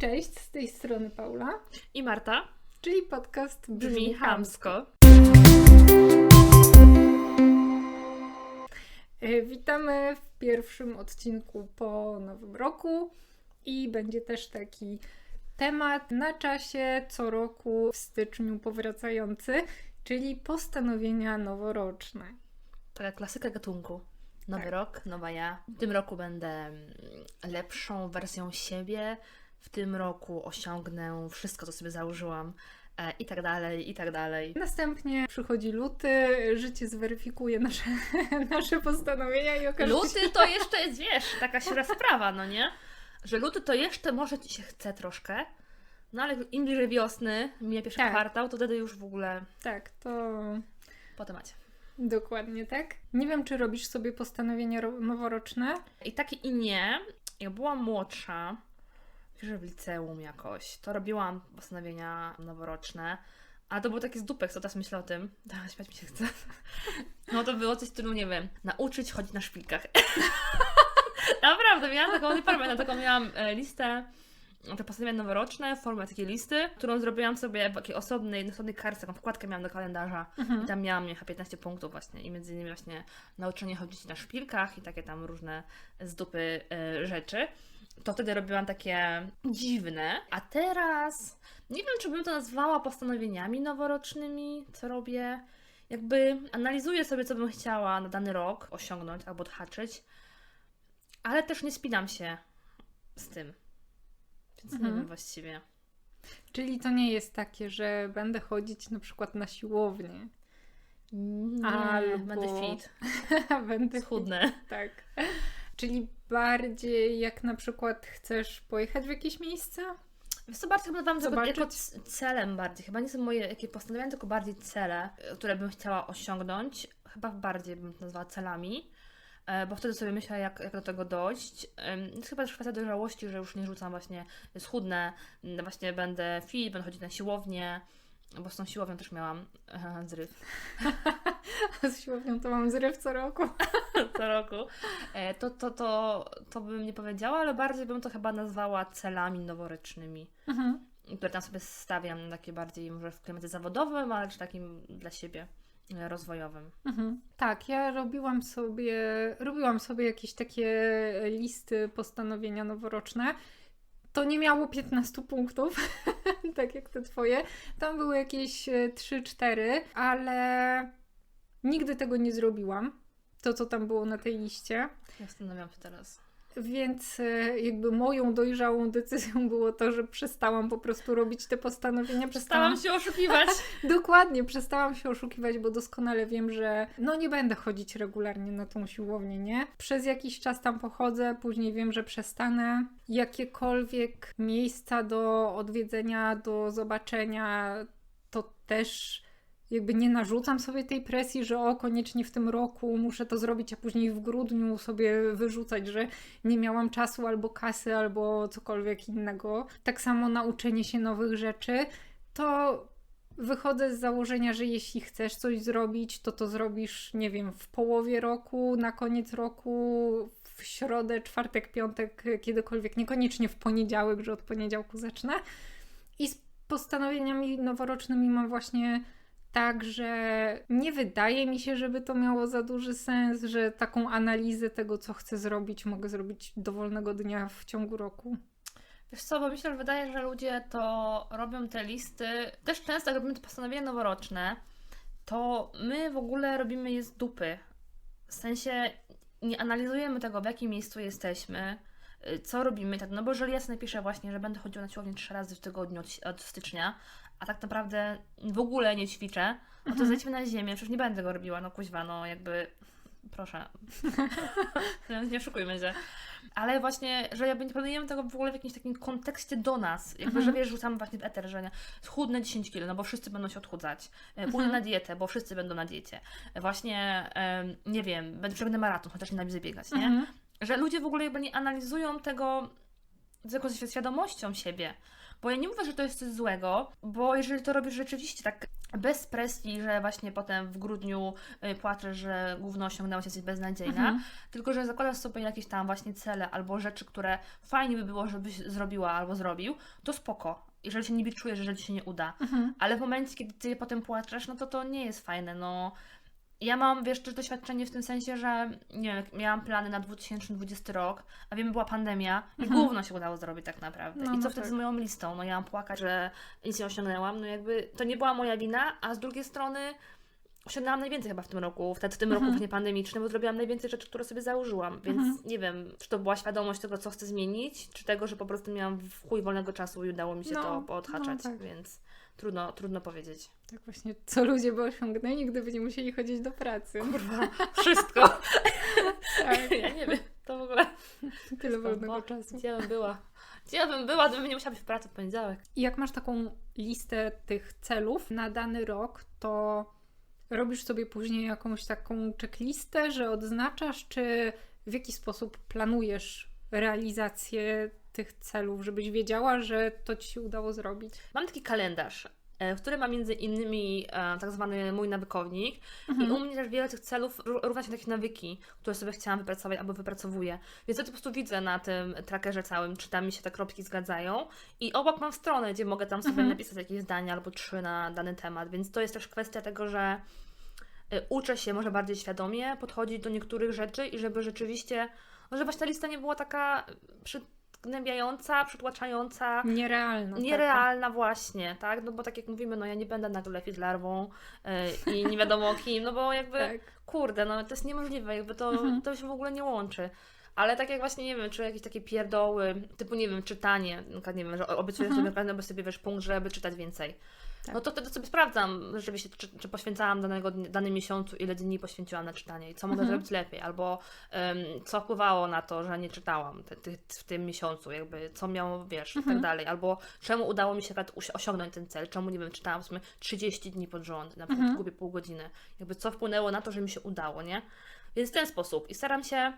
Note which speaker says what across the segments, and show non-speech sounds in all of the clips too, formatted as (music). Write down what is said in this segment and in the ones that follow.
Speaker 1: Cześć, z tej strony Paula,
Speaker 2: I Marta
Speaker 1: czyli podcast Brzmi, chamsko. E, Witamy w pierwszym odcinku po Nowym Roku i będzie też taki temat na czasie co roku w styczniu powracający, czyli postanowienia noworoczne.
Speaker 2: Taka klasyka gatunku. Nowy
Speaker 1: Tak.
Speaker 2: rok, nowa ja. W tym roku będę mm, lepszą wersją siebie. W tym roku osiągnę wszystko, co sobie założyłam. E, I tak dalej, i tak dalej.
Speaker 1: Następnie przychodzi luty, życie zweryfikuje nasze, (laughs) nasze postanowienia i okaże się,
Speaker 2: Luty to jeszcze jest, wiesz, taka siura sprawa, no nie? Że luty to jeszcze może ci się chce troszkę. No ale im bliżej wiosny, mija pierwszy
Speaker 1: Tak.
Speaker 2: kwartał, to wtedy już w ogóle
Speaker 1: Tak, to
Speaker 2: po temacie.
Speaker 1: dokładnie tak. Nie wiem, czy robisz sobie postanowienia ro- noworoczne.
Speaker 2: I tak i nie. Jak byłam młodsza, że w liceum jakoś, to robiłam postanowienia noworoczne. A to było takie z dupek, co teraz myślę o tym. (laughs) Da, śmiać mi się chce. No to było coś w stylu, nie wiem, nauczyć chodzić na szpilkach. (laughs) Naprawdę, miałam taką, nie pamiętam, taką miałam e, listę, te postanowienia noworoczne w formie takiej listy, którą zrobiłam sobie w takiej osobnej, osobnej kartce, taką wkładkę miałam do kalendarza. I tam miałam chyba 15 punktów właśnie i między innymi właśnie nauczenie chodzić na szpilkach i takie tam różne z dupy e, rzeczy. To wtedy robiłam takie dziwne, a teraz nie wiem, czy bym to nazwała postanowieniami noworocznymi, co robię. Jakby analizuję sobie, co bym chciała na dany rok osiągnąć albo odhaczyć, ale też nie spinam się z tym. Więc nie
Speaker 1: Mhm.
Speaker 2: wiem właściwie.
Speaker 1: Czyli to nie jest takie, że będę chodzić na przykład na siłownię.
Speaker 2: Nie,
Speaker 1: Albo-
Speaker 2: będę fit, (laughs)
Speaker 1: będę. Tak. Czyli bardziej jak na przykład chcesz pojechać w jakieś miejsce?
Speaker 2: Wiesz co, bardziej chyba mam
Speaker 1: Zobaczyć?
Speaker 2: jako c- celem bardziej. Chyba nie są moje jakie postanowienia, tylko bardziej cele, y, które bym chciała osiągnąć. Chyba bardziej bym to nazwała celami, e, bo wtedy sobie myślę, jak, jak do tego dojść. Ym, Jest chyba też kwestia dojrzałości, że już nie rzucam właśnie schudnę, właśnie będę fit, będę chodzić na siłownię, bo z tą siłownią też miałam e, zryw (laughs)
Speaker 1: Z siłownią to mam zryw co roku. (laughs)
Speaker 2: co roku. E, To, to, to, to bym nie powiedziała, ale bardziej bym to chyba nazwała celami noworocznymi.
Speaker 1: Mhm.
Speaker 2: które tam sobie stawiam, takie bardziej może w klimacie zawodowym, ale też takim dla siebie rozwojowym.
Speaker 1: Mhm. Tak, ja robiłam sobie, robiłam sobie jakieś takie listy postanowienia noworoczne. To nie miało 15 punktów, (laughs) (laughs) tak jak te twoje. Tam były jakieś e, 3-4, ale nigdy tego nie zrobiłam. To, co tam było na tej liście.
Speaker 2: Zastanawiam się teraz.
Speaker 1: Więc e, jakby moją dojrzałą decyzją było to, że przestałam po prostu robić te postanowienia.
Speaker 2: Przestałam się oszukiwać. (laughs)
Speaker 1: Dokładnie, przestałam się oszukiwać, bo doskonale wiem, że no nie będę chodzić regularnie na tą siłownię, nie? Przez jakiś czas tam pochodzę, później wiem, że przestanę. Jakiekolwiek miejsca do odwiedzenia, do zobaczenia, to też jakby nie narzucam sobie tej presji, że o, koniecznie w tym roku muszę to zrobić, a później w grudniu sobie wyrzucać, że nie miałam czasu albo kasy, albo cokolwiek innego. Tak samo nauczenie się nowych rzeczy, to wychodzę z założenia, że jeśli chcesz coś zrobić, to to zrobisz, nie wiem, w połowie roku, na koniec roku, w środę, czwartek, piątek, kiedykolwiek, niekoniecznie w poniedziałek, że od poniedziałku zacznę. I z postanowieniami noworocznymi mam właśnie tak, że nie wydaje mi się, żeby to miało za duży sens, że taką analizę tego, co chcę zrobić, mogę zrobić dowolnego dnia w ciągu roku.
Speaker 2: Wiesz co, bo myślę, że wydaje, że ludzie to robią te listy, też często robimy te postanowienia noworoczne, to my w ogóle robimy je z dupy. W sensie nie analizujemy tego, w jakim miejscu jesteśmy, co robimy, tak, no bo jeżeli ja sobie napiszę właśnie, że będę chodziła na siłownię trzy razy w tygodniu od, od stycznia, a tak naprawdę w ogóle nie ćwiczę, no to
Speaker 1: Mhm.
Speaker 2: zejdźmy na ziemię, przecież nie będę tego robiła, no kuźwa, no jakby, proszę, (laughs) nie oszukujmy się. Ale właśnie, że jakby nie planujemy tego w ogóle w jakimś takim kontekście do nas. Jakby,
Speaker 1: Mhm.
Speaker 2: że wiesz, rzucamy właśnie w eter, że schudnę 10 kilo, no bo wszyscy będą się odchudzać. E, Pójdę
Speaker 1: Mhm.
Speaker 2: na dietę, bo wszyscy będą na diecie. E, Właśnie, nie wiem, będę przebędę maraton, chociaż nienawidzę biegać, nie?
Speaker 1: Mhm.
Speaker 2: Że ludzie w ogóle jakby nie analizują tego tylko ze świadomością siebie. Bo ja nie mówię, że to jest coś złego, bo jeżeli to robisz rzeczywiście tak bez presji, że właśnie potem w grudniu y, płaczę, że gówno osiągnęłaś, jesteś beznadziejna,
Speaker 1: Mhm.
Speaker 2: tylko że zakładasz sobie jakieś tam właśnie cele albo rzeczy, które fajnie by było, żebyś zrobiła albo zrobił, to spoko. Jeżeli się niby czujesz, że ci się nie uda.
Speaker 1: Mhm.
Speaker 2: Ale w momencie, kiedy ty potem płaczesz, no to to nie jest fajne, no. Ja mam, wiesz, też doświadczenie w tym sensie, że nie wiem, miałam plany na 2020 rok, a wiem, była pandemia i
Speaker 1: Mhm.
Speaker 2: gówno się udało zrobić tak naprawdę.
Speaker 1: No,
Speaker 2: I co
Speaker 1: no
Speaker 2: wtedy
Speaker 1: tak.
Speaker 2: z moją listą? No ja mam płakać, że nic nie osiągnęłam, no jakby to nie była moja wina, a z drugiej strony osiągnęłam najwięcej chyba w tym roku, wtedy w tym
Speaker 1: Mhm.
Speaker 2: roku właśnie pandemicznym, bo zrobiłam najwięcej rzeczy, które sobie założyłam, więc
Speaker 1: Mhm.
Speaker 2: nie wiem, czy to była świadomość tego, co chcę zmienić, czy tego, że po prostu miałam w chuj wolnego czasu i udało mi się
Speaker 1: No,
Speaker 2: to poodhaczać,
Speaker 1: no tak.
Speaker 2: więc trudno, trudno powiedzieć.
Speaker 1: Tak właśnie, co ludzie by osiągnęli, gdyby nie musieli chodzić do pracy.
Speaker 2: Kurwa, (laughs) wszystko.
Speaker 1: Tak,
Speaker 2: Ja nie wiem, to w ogóle.
Speaker 1: tyle wolnego czasu.
Speaker 2: Gdzie bym była? Gdzie bym była, gdybym nie musiała być w pracy w poniedziałek?
Speaker 1: I jak masz taką listę tych celów na dany rok, to robisz sobie później jakąś taką checklistę, że odznaczasz, czy w jaki sposób planujesz realizację tych celów, żebyś wiedziała, że to ci się udało zrobić.
Speaker 2: Mam taki kalendarz, e, w którym mam między innymi e, tak zwany mój nawykownik i u mnie też wiele tych celów ró- równa się takich nawyki, które sobie chciałam wypracować albo wypracowuję. Więc ja to po prostu widzę na tym trackerze całym, czy tam mi się te kropki zgadzają i obok mam stronę, gdzie mogę tam sobie
Speaker 1: Mhm.
Speaker 2: napisać jakieś zdania albo trzy na dany temat, więc to jest też kwestia tego, że y, uczę się może bardziej świadomie podchodzić do niektórych rzeczy i żeby rzeczywiście, no żeby właśnie ta lista nie była taka przygnębiająca, przytłaczająca,
Speaker 1: Nierealna.
Speaker 2: nierealna właśnie, tak? No bo tak jak mówimy, no ja nie będę nagle larwą y, i nie wiadomo kim, no bo jakby,
Speaker 1: Tak.
Speaker 2: kurde, no to jest niemożliwe, jakby to,
Speaker 1: Mhm.
Speaker 2: to się w ogóle nie łączy. Ale tak jak właśnie, nie wiem, czy jakieś takie pierdoły, typu, nie wiem, czytanie, na nie wiem, że obiecujesz
Speaker 1: Mhm.
Speaker 2: sobie każdego sobie, wiesz, punkt, żeby czytać więcej.
Speaker 1: Tak.
Speaker 2: No to wtedy sobie sprawdzam rzeczywiście, czy, czy poświęcałam danego, danym miesiącu, ile dni poświęciłam na czytanie i co mogę
Speaker 1: Mhm.
Speaker 2: zrobić lepiej, albo em, co wpływało na to, że nie czytałam te, ty, w tym miesiącu, jakby co miało, wiesz, i
Speaker 1: Mhm.
Speaker 2: tak dalej, albo czemu udało mi się osiągnąć ten cel, czemu, nie wiem, czytałam w sumie 30 dni pod rząd, na przykład
Speaker 1: Mhm.
Speaker 2: pół godziny, jakby co wpłynęło na to, że mi się udało, nie? Więc w ten sposób i staram się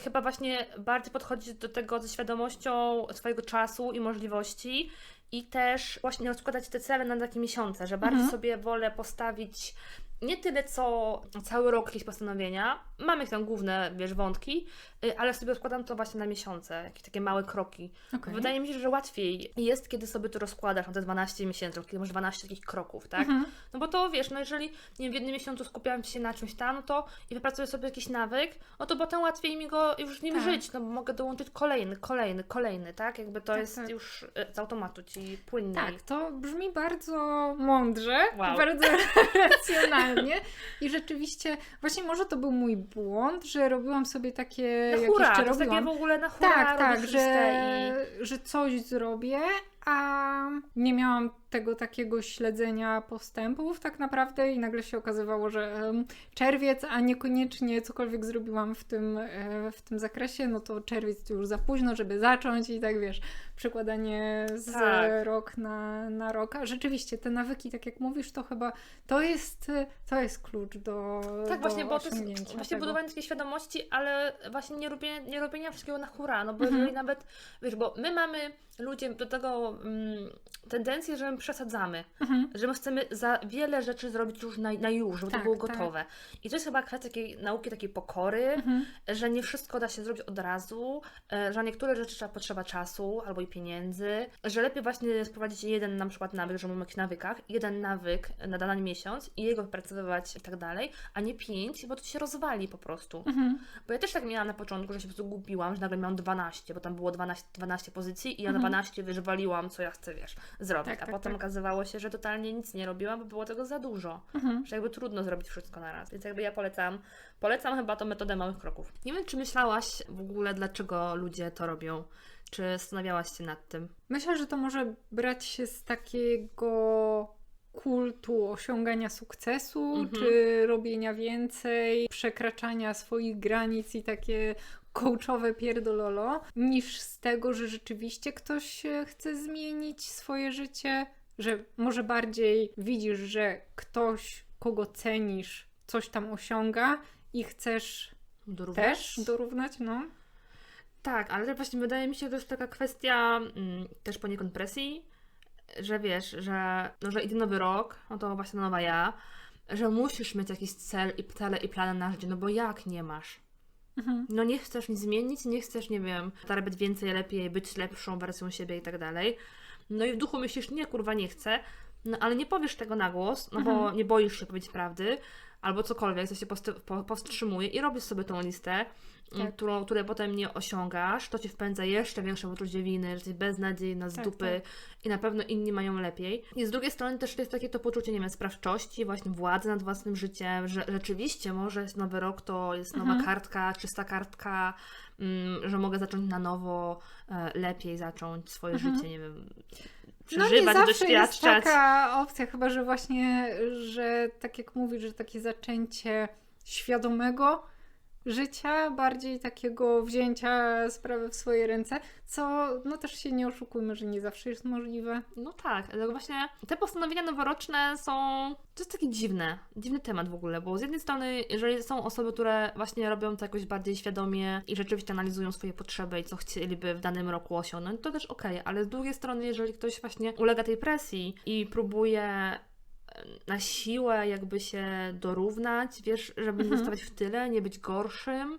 Speaker 2: chyba właśnie bardziej podchodzić do tego ze świadomością swojego czasu i możliwości i też właśnie rozkładać te cele na takie miesiące, że bardziej
Speaker 1: Mhm.
Speaker 2: sobie wolę postawić nie tyle co cały rok jakieś postanowienia, mamy tam główne, wiesz, wątki, y, ale sobie rozkładam to właśnie na miesiące, jakieś takie małe kroki.
Speaker 1: Okej.
Speaker 2: Wydaje mi się, że łatwiej jest, kiedy sobie to rozkładasz na te 12 miesięcy, kiedy masz 12 takich kroków, tak?
Speaker 1: Mhm.
Speaker 2: No bo to wiesz, no jeżeli wiem, w jednym miesiącu skupiam się na czymś tam, no to i wypracuję sobie jakiś nawyk, no to potem łatwiej mi go już nim
Speaker 1: Tak.
Speaker 2: żyć, no bo mogę dołączyć kolejny, kolejny, kolejny, tak? Jakby to
Speaker 1: Tak,
Speaker 2: jest
Speaker 1: tak.
Speaker 2: już e, z automatu ci płynniej.
Speaker 1: Tak, to brzmi bardzo mądrze,
Speaker 2: Wow.
Speaker 1: bardzo (laughs) racjonalnie i rzeczywiście, właśnie może to był mój błąd, że robiłam sobie takie,
Speaker 2: Na
Speaker 1: jak
Speaker 2: hura,
Speaker 1: jeszcze
Speaker 2: to jest takie
Speaker 1: robiłam.
Speaker 2: w ogóle na hura
Speaker 1: Tak, tak, że,
Speaker 2: listę
Speaker 1: że coś zrobię, a nie miałam tego takiego śledzenia postępów tak naprawdę i nagle się okazywało, że czerwiec, a niekoniecznie cokolwiek zrobiłam w tym, e, w tym zakresie, no to czerwiec już za późno, żeby zacząć i tak wiesz, przekładanie z
Speaker 2: Tak.
Speaker 1: rok na, na rok. A rzeczywiście te nawyki, tak jak mówisz, to chyba to jest, to jest klucz do.
Speaker 2: Tak,
Speaker 1: do
Speaker 2: właśnie, bo to jest właśnie
Speaker 1: tego.
Speaker 2: budowanie takiej świadomości, ale właśnie nie robienia, nie robienia wszystkiego na hura, no bo
Speaker 1: Mhm.
Speaker 2: jeżeli nawet, wiesz, bo my mamy ludzie do tego mm, tendencję, że my przesadzamy.
Speaker 1: Mhm.
Speaker 2: że my chcemy za wiele rzeczy zrobić już na, na już, żeby
Speaker 1: Tak,
Speaker 2: to było
Speaker 1: tak.
Speaker 2: gotowe. I to jest chyba kwestia takiej nauki takiej pokory,
Speaker 1: Mhm.
Speaker 2: że nie wszystko da się zrobić od razu, e, że na niektóre rzeczy trzeba potrzeba czasu albo i pieniędzy, że lepiej właśnie sprowadzić jeden na przykład nawyk, że mówimy o jakichś nawykach, jeden nawyk na dany miesiąc i jego wypracowywać i tak dalej, a nie pięć, bo to się rozwali po prostu.
Speaker 1: Mhm.
Speaker 2: Bo ja też tak miałam na początku, że się po prostu gubiłam, że nagle miałam 12, bo tam było 12, 12 pozycji i ja na
Speaker 1: Mhm.
Speaker 2: 12 co ja chcę, wiesz, zrobić.
Speaker 1: Tak,
Speaker 2: a
Speaker 1: tak,
Speaker 2: potem
Speaker 1: tak.
Speaker 2: okazywało się, że totalnie nic nie robiłam, bo było tego za dużo.
Speaker 1: Mhm.
Speaker 2: Że jakby trudno zrobić wszystko na raz. Więc jakby ja polecam, polecam chyba tą metodę małych kroków. Nie wiem, czy myślałaś w ogóle, dlaczego ludzie to robią? Czy zastanawiałaś się nad tym?
Speaker 1: Myślę, że to może brać się z takiego kultu osiągania sukcesu,
Speaker 2: Mhm.
Speaker 1: czy robienia więcej, przekraczania swoich granic i takie coachowe pierdololo, niż z tego, że rzeczywiście ktoś chce zmienić swoje życie, że może bardziej widzisz, że ktoś, kogo cenisz, coś tam osiąga i chcesz
Speaker 2: Dorównać?
Speaker 1: też dorównać, no.
Speaker 2: Tak, ale właśnie wydaje mi się, że to jest taka kwestia mm, też poniekąd presji, że wiesz, że, no, że idzie nowy rok, no to właśnie nowa ja, że musisz mieć jakiś cel i cele i plany na życie, no bo jak nie masz?
Speaker 1: Mhm.
Speaker 2: No nie chcesz nic zmienić, nie chcesz, nie wiem, zarabiać więcej, lepiej, być lepszą wersją siebie i tak dalej. No i w duchu myślisz, nie, kurwa, nie chcę, no ale nie powiesz tego na głos, no bo
Speaker 1: Mhm.
Speaker 2: nie boisz się powiedzieć prawdy, albo cokolwiek, co się powstrzymuje i robisz sobie tą listę,
Speaker 1: Tak.
Speaker 2: tak. którą, której potem nie osiągasz, to ci wpędza jeszcze większą poczucie winy, że jesteś beznadziejna z
Speaker 1: Tak,
Speaker 2: dupy i na pewno inni mają lepiej. I z drugiej strony też jest takie to poczucie, nie wiem, sprawczości, właśnie władzy nad własnym życiem, że rzeczywiście może jest nowy rok, to jest nowa
Speaker 1: Mhm.
Speaker 2: kartka, czysta kartka, mm, że mogę zacząć na nowo, e, lepiej zacząć swoje
Speaker 1: Mhm.
Speaker 2: życie, nie wiem,
Speaker 1: No nie zawsze jest taka opcja, chyba że właśnie, że tak jak mówisz, że takie zaczęcie świadomego życia, bardziej takiego wzięcia sprawy w swoje ręce, co no też się nie oszukujmy, że nie zawsze jest możliwe.
Speaker 2: No tak, ale właśnie te postanowienia noworoczne są. To jest taki dziwne, dziwny temat w ogóle, bo z jednej strony, jeżeli są osoby, które właśnie robią to jakoś bardziej świadomie i rzeczywiście analizują swoje potrzeby i co chcieliby w danym roku osiągnąć, to też okej, ale z drugiej strony, jeżeli ktoś właśnie ulega tej presji i próbuje na siłę jakby się dorównać, wiesz, żeby nie
Speaker 1: Mhm.
Speaker 2: zostawać w tyle, nie być gorszym,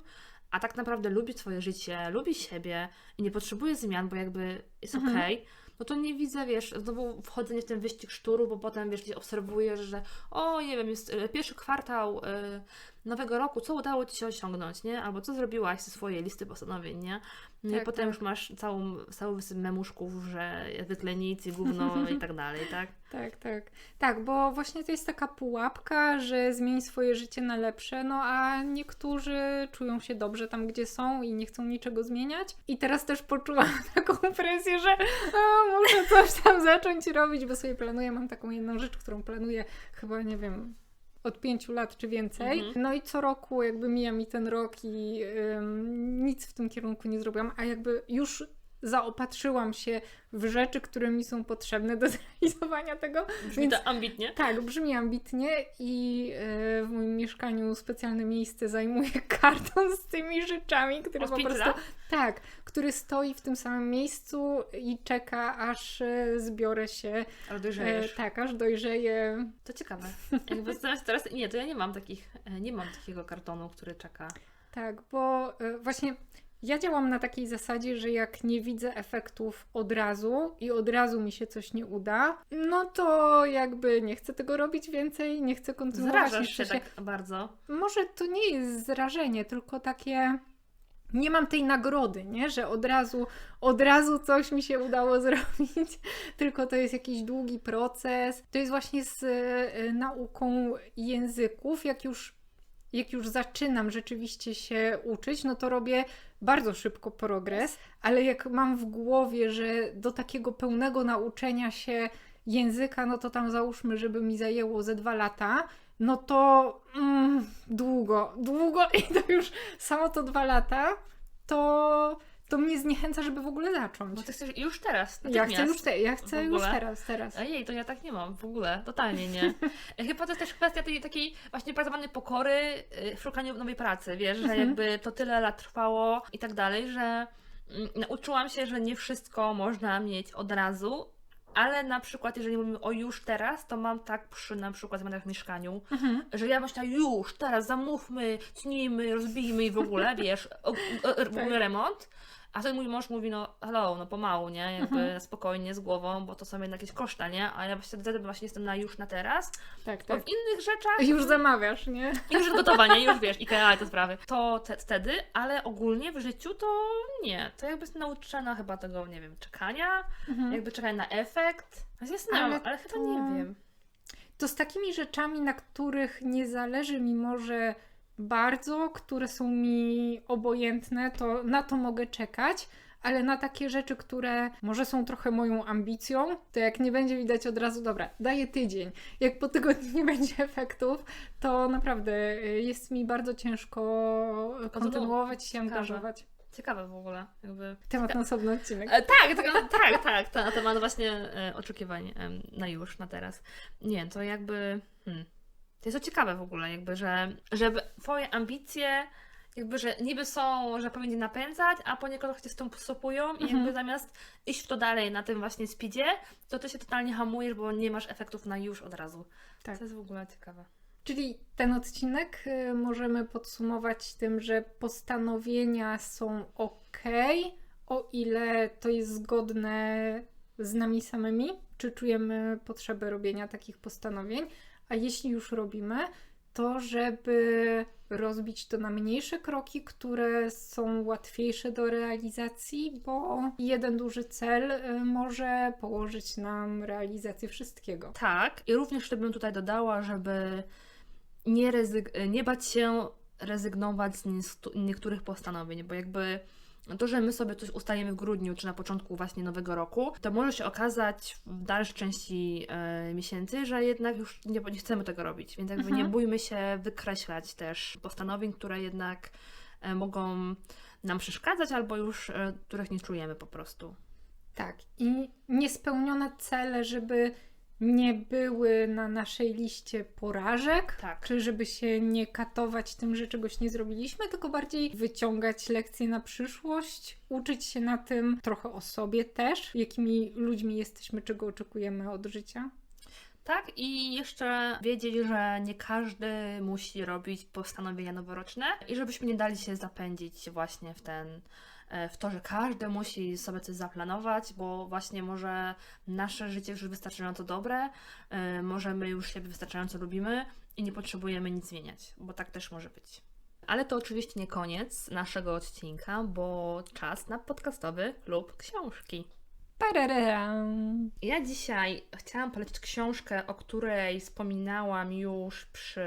Speaker 2: a tak naprawdę lubi swoje życie, lubi siebie i nie potrzebuje zmian, bo jakby jest
Speaker 1: Mhm.
Speaker 2: okej, no to nie widzę, wiesz, znowu wchodzenie w ten wyścig szturu, bo potem, wiesz, obserwujesz, że o, nie wiem, jest e, pierwszy kwartał e, nowego roku, co udało Ci się osiągnąć, nie? Albo co zrobiłaś ze swojej listy postanowień, nie? No i
Speaker 1: Tak,
Speaker 2: potem
Speaker 1: tak.
Speaker 2: już masz całą, cały wysyp memuszków, że zwykle nic i gówno (laughs) i tak dalej, tak?
Speaker 1: Tak, tak. Tak, bo właśnie to jest taka pułapka, że zmień swoje życie na lepsze, no a niektórzy czują się dobrze tam, gdzie są i nie chcą niczego zmieniać. I teraz też poczułam (laughs) taką presję, że a, muszę coś tam zacząć robić, bo sobie planuję, mam taką jedną rzecz, którą planuję chyba, nie wiem, od pięciu lat czy więcej.
Speaker 2: Mhm.
Speaker 1: No i co roku jakby mija mi ten rok i ym, nic w tym kierunku nie zrobiłam, a jakby już zaopatrzyłam się w rzeczy, które mi są potrzebne do (laughs) zrealizowania tego.
Speaker 2: Brzmi
Speaker 1: Więc-
Speaker 2: to ambitnie.
Speaker 1: Tak, brzmi ambitnie i e, w moim mieszkaniu specjalne miejsce zajmuje (laughs) karton z tymi rzeczami, który
Speaker 2: Od
Speaker 1: po prostu... Tak, który stoi w tym samym miejscu i czeka, aż e, zbiorę się.
Speaker 2: Ale
Speaker 1: E,
Speaker 2: dojrzejesz.
Speaker 1: tak, aż dojrzeję.
Speaker 2: To ciekawe. (laughs) Jakby się teraz, nie, to ja nie mam takich, e, nie mam takiego kartonu, który czeka.
Speaker 1: Tak, bo e, właśnie ja działam na takiej zasadzie, że jak nie widzę efektów od razu i od razu mi się coś nie uda, no to jakby nie chcę tego robić więcej, nie chcę kontynuować.
Speaker 2: Zrażasz się
Speaker 1: chcę
Speaker 2: tak bardzo.
Speaker 1: Może to nie jest zrażenie, tylko takie. Nie mam tej nagrody, nie? Że od razu, od razu coś mi się udało (laughs) zrobić, tylko to jest jakiś długi proces. To jest właśnie z e, nauką języków. Jak już, jak już zaczynam rzeczywiście się uczyć, no to robię bardzo szybko progres, ale jak mam w głowie, że do takiego pełnego nauczenia się języka, no to tam załóżmy, żeby mi zajęło ze dwa lata, no to mm, długo, długo (laughs) i to już samo to dwa lata, to, to mnie zniechęca, żeby w ogóle zacząć.
Speaker 2: Bo ty chcesz już teraz,
Speaker 1: Ja chcę już, te, ja chcę już teraz, teraz.
Speaker 2: Ojej, to ja tak nie mam w ogóle, totalnie nie. (laughs) Chyba to jest też kwestia tej takiej właśnie pracowanej pokory y, w szukaniu nowej pracy, wiesz, że
Speaker 1: Mhm.
Speaker 2: jakby to tyle lat trwało i tak dalej, że mm, nauczyłam się, że nie wszystko można mieć od razu, ale na przykład jeżeli mówimy o już teraz, to mam tak przy na przykład zmianach w mieszkaniu,
Speaker 1: Mhm.
Speaker 2: że ja myślę już, teraz zamówmy, tnijmy, rozbijmy i w ogóle, wiesz, o, o, o, w ogóle remont. A wtedy mój mąż mówi, no hello, no pomału, nie? Jakby
Speaker 1: Mhm.
Speaker 2: spokojnie, z głową, bo to są jednak jakieś koszta, nie? A ja właśnie wtedy właśnie jestem na już na teraz,
Speaker 1: Tak,
Speaker 2: bo
Speaker 1: tak.
Speaker 2: w innych rzeczach
Speaker 1: Już zamawiasz, nie?
Speaker 2: już jest gotowanie, już (laughs) wiesz, IKEA i te sprawy. To te, wtedy, ale ogólnie w życiu to nie. To jakby jestem nauczona chyba tego, nie wiem, czekania,
Speaker 1: Mhm.
Speaker 2: jakby czekania na efekt. Zastanawiam, ale,
Speaker 1: Ale
Speaker 2: ale chyba
Speaker 1: to-
Speaker 2: nie wiem.
Speaker 1: To z takimi rzeczami, na których nie zależy mi może bardzo, które są mi obojętne, to na to mogę czekać. Ale na takie rzeczy, które może są trochę moją ambicją, to jak nie będzie widać od razu, dobra, daję tydzień. Jak po tygodniu nie będzie (laughs) efektów, to naprawdę y, jest mi bardzo ciężko kontynuować i się angażować.
Speaker 2: Ciekawe w ogóle, jakby...
Speaker 1: Temat na osobny odcinek.
Speaker 2: E, tak, tak, no, tak, tak, to na temat właśnie e, oczekiwań em, na już, na teraz. Nie, to jakby. Hmm, to jest to ciekawe w ogóle, jakby, że, że twoje ambicje jakby, że niby są, że powinni napędzać, a poniekąd cię stopują i
Speaker 1: Mhm.
Speaker 2: jakby zamiast iść w to dalej na tym właśnie speedzie, to ty się totalnie hamujesz, bo nie masz efektów na już od razu.
Speaker 1: Tak.
Speaker 2: To jest w ogóle ciekawe.
Speaker 1: Czyli ten odcinek y, możemy podsumować tym, że postanowienia są ok, o ile to jest zgodne z nami samymi, czy czujemy potrzebę robienia takich postanowień, a jeśli już robimy, to żeby rozbić to na mniejsze kroki, które są łatwiejsze do realizacji, bo jeden duży cel y, może położyć nam realizację wszystkiego.
Speaker 2: Tak, i również bym tutaj dodała, żeby nie, rezyg- nie bać się rezygnować z niektórych postanowień, bo jakby to, że my sobie coś ustalimy w grudniu czy na początku właśnie nowego roku, to może się okazać w dalszej części e, miesięcy, że jednak już nie, nie chcemy tego robić, więc jakby
Speaker 1: Mhm.
Speaker 2: nie bójmy się wykreślać też postanowień, które jednak e, mogą nam przeszkadzać albo już e, których nie czujemy po prostu.
Speaker 1: Tak, i niespełnione cele, żeby nie były na naszej liście porażek,
Speaker 2: Tak.
Speaker 1: czy żeby się nie katować tym, że czegoś nie zrobiliśmy, tylko bardziej wyciągać lekcje na przyszłość, uczyć się na tym trochę o sobie też, jakimi ludźmi jesteśmy, czego oczekujemy od życia.
Speaker 2: Tak, i jeszcze wiedzieć, że nie każdy musi robić postanowienia noworoczne i żebyśmy nie dali się zapędzić właśnie w ten, e, w to, że każdy musi sobie coś zaplanować, bo właśnie może nasze życie już wystarczająco dobre, e, możemy już siebie wystarczająco lubimy i nie potrzebujemy nic zmieniać, bo tak też może być. Ale to oczywiście nie koniec naszego odcinka, bo czas na podcastowy klub książki. Ja dzisiaj chciałam polecić książkę, o której wspominałam już przy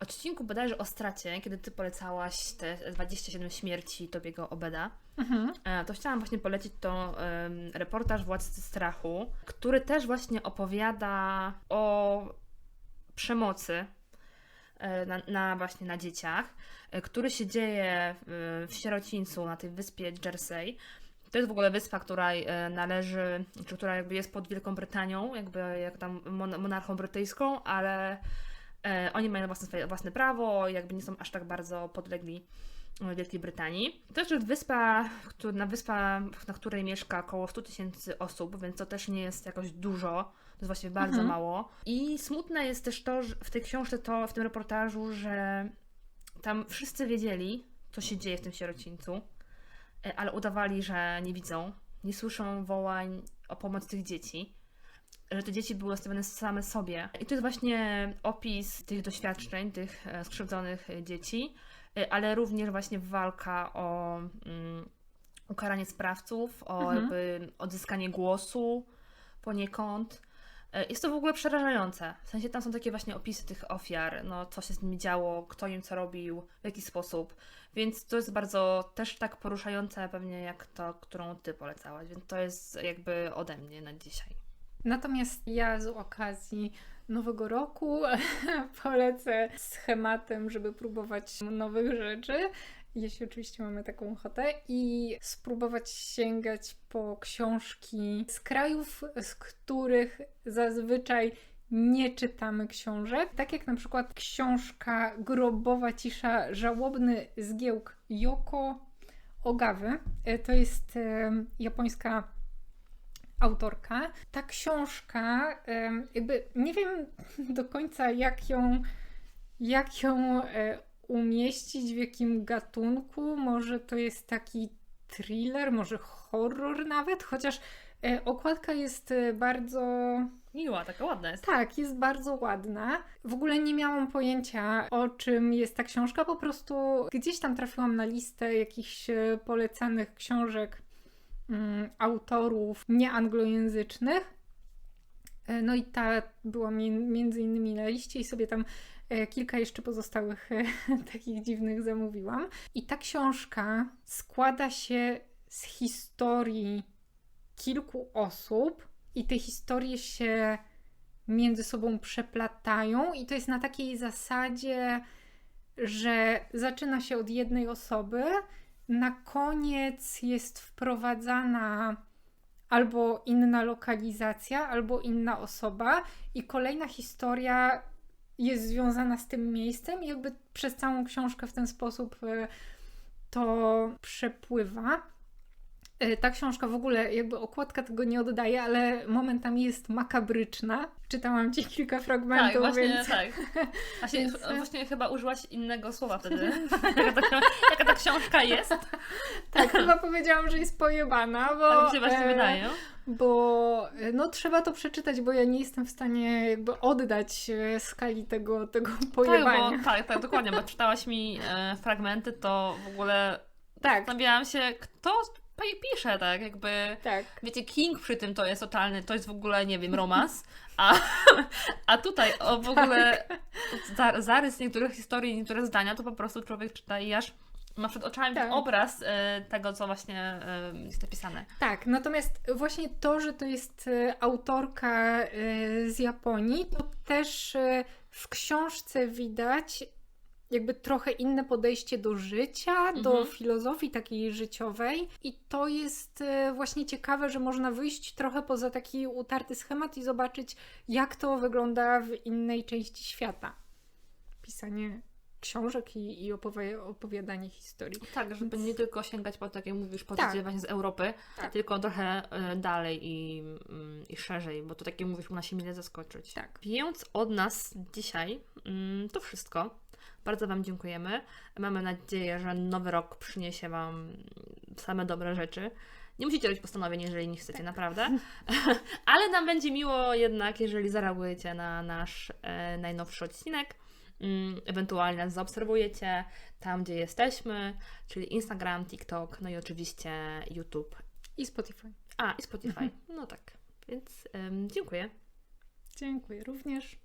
Speaker 2: odcinku bodajże o stracie, kiedy ty polecałaś te 27 śmierci Tobiego Obeda.
Speaker 1: Mhm.
Speaker 2: E, To chciałam właśnie polecić to em, reportaż Władcy Strachu, który też właśnie opowiada o przemocy e, na, na właśnie na dzieciach, e, który się dzieje w, w sierocińcu na tej wyspie Jersey. To jest w ogóle wyspa, która e, należy, czy która jakby jest pod Wielką Brytanią, jakby jak tam mon- monarchą brytyjską, ale e, oni mają własne, swoje, własne prawo, jakby nie są aż tak bardzo podlegli e, Wielkiej Brytanii. To też jest wyspa, na wyspa, na której mieszka około 100 tysięcy osób, więc to też nie jest jakoś dużo. To jest właściwie bardzo
Speaker 1: Mhm.
Speaker 2: mało. I smutne jest też to, że w tej książce, to w tym reportażu, że tam wszyscy wiedzieli, co się dzieje w tym sierocińcu, ale udawali, że nie widzą, nie słyszą wołań o pomoc tych dzieci, że te dzieci były nastawione same sobie. I to jest właśnie opis tych doświadczeń, tych e, skrzywdzonych e, dzieci, e, ale również właśnie walka o mm, ukaranie sprawców, o
Speaker 1: Mhm.
Speaker 2: jakby odzyskanie głosu poniekąd. E, Jest to w ogóle przerażające. W sensie tam są takie właśnie opisy tych ofiar, no co się z nimi działo, kto im co robił, w jaki sposób. Więc to jest bardzo też tak poruszające pewnie jak to, którą ty polecałaś. Więc to jest jakby ode mnie na dzisiaj.
Speaker 1: Natomiast ja z okazji Nowego Roku (laughs) polecę schematem, żeby próbować nowych rzeczy, jeśli oczywiście mamy taką ochotę, i spróbować sięgać po książki z krajów, z których zazwyczaj nie czytamy książek. Tak jak na przykład książka Grobowa cisza, żałobny zgiełk Yoko Ogawy. E, To jest e, japońska autorka. Ta książka, em, jakby nie wiem do końca, jak ją, jak ją e, umieścić, w jakim gatunku. Może to jest taki thriller, może horror nawet, chociaż e, okładka jest e, bardzo.
Speaker 2: Miła, taka ładna jest.
Speaker 1: Tak, jest bardzo ładna. W ogóle nie miałam pojęcia, o czym jest ta książka. Po prostu gdzieś tam trafiłam na listę jakichś e, polecanych książek mm, autorów nieanglojęzycznych. E, No i ta była mi- między innymi na liście i sobie tam e, kilka jeszcze pozostałych e, (laughs) takich dziwnych zamówiłam. I ta książka składa się z historii kilku osób i te historie się między sobą przeplatają i to jest na takiej zasadzie, że zaczyna się od jednej osoby, na koniec jest wprowadzana albo inna lokalizacja, albo inna osoba, i kolejna historia jest związana z tym miejscem i jakby przez całą książkę w ten sposób e, to przepływa. E, Ta książka w ogóle, jakby okładka tego nie oddaje, ale momentami jest makabryczna. Czytałam ci kilka
Speaker 2: Tak,
Speaker 1: fragmentów,
Speaker 2: właśnie
Speaker 1: więc
Speaker 2: tak. (laughs) Właśnie,
Speaker 1: Więc-
Speaker 2: właśnie chyba użyłaś innego słowa wtedy. (laughs) (laughs) jaka, ta, jaka ta książka jest?
Speaker 1: tak, chyba powiedziałam, że jest pojebana, bo...
Speaker 2: Tak mi się właśnie
Speaker 1: e,
Speaker 2: wydaje.
Speaker 1: Bo e, no trzeba to przeczytać, bo ja nie jestem w stanie jakby oddać e, skali tego, tego
Speaker 2: Tak,
Speaker 1: pojebania.
Speaker 2: bo, tak, tak, dokładnie, bo czytałaś mi e, fragmenty, to w ogóle
Speaker 1: Tak,
Speaker 2: zastanawiałam się, kto pisze, tak, jakby...
Speaker 1: tak.
Speaker 2: Wiecie, King przy tym to jest totalny, to jest w ogóle, nie wiem, romans, a, a tutaj o w ogóle za, zarys niektórych historii, niektóre zdania, to po prostu człowiek czyta i aż ma przed oczami
Speaker 1: Tak.
Speaker 2: obraz e, tego, co właśnie e, jest napisane.
Speaker 1: Tak, natomiast właśnie to, że to jest e, autorka e, z Japonii, to też e, w książce widać jakby trochę inne podejście do życia, do
Speaker 2: Mhm.
Speaker 1: filozofii takiej życiowej i to jest e, właśnie ciekawe, że można wyjść trochę poza taki utarty schemat i zobaczyć, jak to wygląda w innej części świata. Pisanie książek i, i opowi- opowiadanie historii.
Speaker 2: Tak, żeby
Speaker 1: Więc-
Speaker 2: nie tylko sięgać po, tak jak mówisz,
Speaker 1: Tak.
Speaker 2: pozycje właśnie z Europy,
Speaker 1: Tak.
Speaker 2: tylko trochę e, dalej i, mm, i szerzej, bo to tak jak mówisz, można się mile zaskoczyć.
Speaker 1: Tak.
Speaker 2: Więc od nas dzisiaj mm, to wszystko. Bardzo Wam dziękujemy. Mamy nadzieję, że nowy rok przyniesie Wam same dobre rzeczy. Nie musicie robić postanowień, jeżeli nie chcecie, naprawdę. (laughs) (laughs) Ale nam będzie miło jednak, jeżeli zareagujecie na nasz e, najnowszy odcinek. Mm, ewentualnie nas zaobserwujecie tam, gdzie jesteśmy, czyli Instagram, TikTok, no i oczywiście YouTube.
Speaker 1: I Spotify.
Speaker 2: A, i Spotify. (laughs) No tak. Więc dziękuję.
Speaker 1: Dziękuję również.